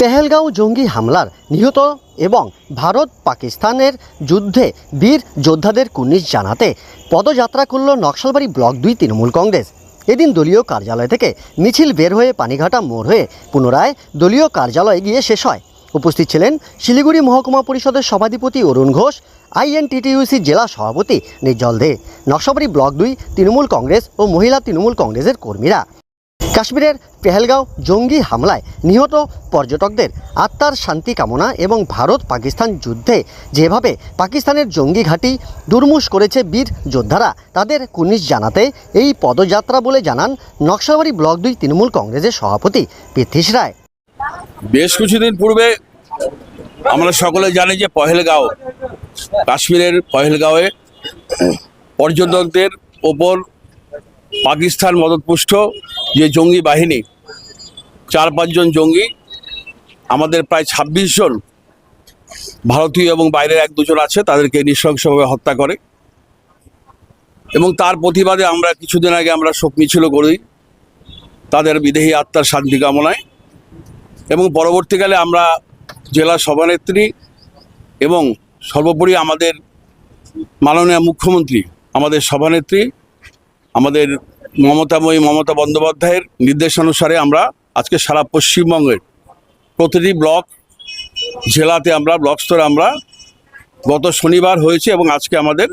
পেহেলগাঁও জঙ্গি হামলার নিহত এবং ভারত পাকিস্তানের যুদ্ধে বীর যোদ্ধাদের কুর্নিশ জানাতে পদযাত্রা করল নকশালবাড়ি ব্লক দুই তৃণমূল কংগ্রেস। এদিন দলীয় কার্যালয় থেকে মিছিল বের হয়ে পানিঘাটা মোড় হয়ে পুনরায় দলীয় কার্যালয়ে গিয়ে শেষ হয়। উপস্থিত ছিলেন শিলিগুড়ি মহকুমা পরিষদের সভাধিপতি অরুণ ঘোষ আইএনটিটিইউসি জেলা সভাপতি নির্জল দে, নকশালবাড়ি ব্লক দুই তৃণমূল কংগ্রেস ও মহিলা তৃণমূল কংগ্রেসের কর্মীরা। কাশ্মীরের পেহেলগাঁও জঙ্গি হামলায় নিহত পর্যটকদের আত্মার শান্তি কামনা এবং ভারত পাকিস্তান যুদ্ধে যেভাবে পাকিস্তানের জঙ্গি ঘাঁটি দুর্মুষ করেছে বীর যোদ্ধারা, তাদের কুর্নিশ জানাতে এই পদযাত্রা বলে জানান নকশালবাড়ি ব্লক দুই তৃণমূল কংগ্রেসের সভাপতি পৃথ্বীশ রায়। বেশ কিছুদিন পূর্বে আমরা সকলে জানি যে পহেলগাঁও, কাশ্মীরের পহেলগাঁওয়ে পর্যটকদের ওপর পাকিস্তান মদতপুষ্ট যে জঙ্গি বাহিনী, চার পাঁচজন জঙ্গি, আমাদের প্রায় ছাব্বিশ জন ভারতীয় এবং বাইরের এক দুজন আছে, তাদেরকে নৃশংসভাবে হত্যা করে। এবং তার প্রতিবাদে আমরা কিছুদিন আগে আমরা শোক মিছিল করি তাদের বিদেহী আত্মার শান্তি কামনায়। এবং পরবর্তীকালে আমরা জেলা সভানেত্রী এবং সর্বোপরি আমাদের মাননীয় মুখ্যমন্ত্রী, আমাদের সভানেত্রী আমাদের মমতাময়ী মমতা বন্দ্যোপাধ্যায়ের নির্দেশানুসারে আমরা আজকে সারা পশ্চিমবঙ্গের প্রতিটি ব্লক, জেলাতে আমরা, ব্লক স্তরে আমরা গত শনিবার হয়েছে এবং আজকে আমাদের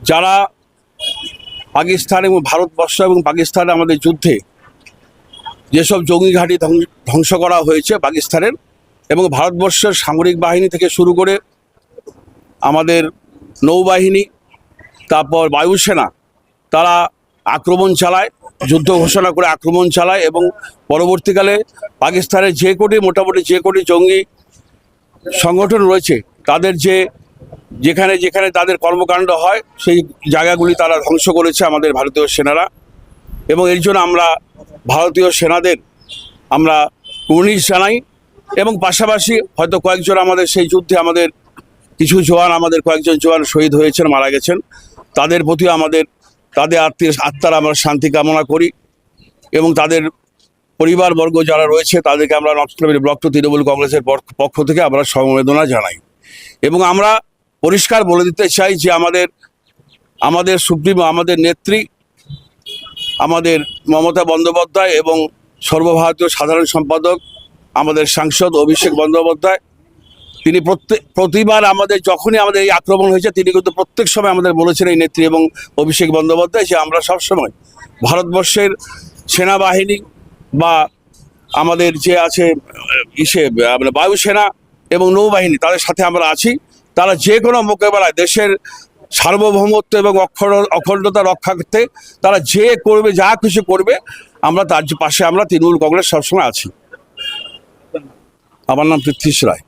যারা পাকিস্তান এবং ভারতবর্ষ এবং পাকিস্তানে আমাদের যুদ্ধে যেসব জঙ্গি ঘাঁটি ধ্বং- ধ্বংস করা হয়েছে পাকিস্তানের এবং ভারতবর্ষের সামরিক বাহিনী থেকে শুরু করে আমাদের নৌবাহিনী, তারপর বায়ুসেনা তারা আক্রমণ চালায়, যুদ্ধ ঘোষণা করে আক্রমণ চালায় এবং পরবর্তীকালে পাকিস্তানের যে কোটি, মোটামুটি যে কোটি জঙ্গি সংগঠন রয়েছে, তাদের যে যেখানে যেখানে তাদের কর্মকাণ্ড হয়, সেই জায়গাগুলি তারা ধ্বংস করেছে আমাদের ভারতীয় সেনারা এবং এর জন্য আমরা ভারতীয় সেনাদের আমরা কুর্নিশ জানাই এবং পাশাপাশি হয়তো কয়েকজন আমাদের সেই যুদ্ধে আমাদের কিছু জোয়ান আমাদের কয়েকজন জোয়ান শহীদ হয়েছেন, মারা গেছেন। তাদের প্রতি আমাদের তাদের আত্মীয় আত্মার আমরা শান্তি কামনা করি এবং তাদের পরিবারবর্গ যারা রয়েছে, তাদেরকে আমরা নকশালবাড়ি ব্লক তৃণমূল কংগ্রেসের পক্ষ থেকে আমরা সমবেদনা জানাই। এবং আমরা পরিষ্কার বলে দিতে চাই যে আমাদের আমাদের সুপ্রিমো, আমাদের নেত্রী, আমাদের মমতা বন্দ্যোপাধ্যায় এবং সর্বভারতীয় সাধারণ সম্পাদক, আমাদের সাংসদ অভিষেক বন্দ্যোপাধ্যায় তিনি প্রত্যেক প্রতিবার আমাদের যখনই আমাদের এই আক্রমণ হয়েছে, তিনি কিন্তু প্রত্যেক সময় আমাদের বলেছেন এই নেত্রী এবং অভিষেক বন্দ্যোপাধ্যায় যে আমরা সবসময় ভারতবর্ষের সেনাবাহিনী বা আমাদের যে আছে ইসে আমরা বায়ুসেনা এবং নৌবাহিনী, তাদের সাথে আমরা আছি। তারা যে কোনো মোকাবেলায় দেশের সার্বভৌমত্ব এবং অক্ষর, অখণ্ডতা রক্ষা করতে তারা যে করবে, যা কিছু করবে, আমরা তার পাশে আমরা তৃণমূল কংগ্রেস সবসময় আছি। আমার নাম পৃথ্বীশ রায়।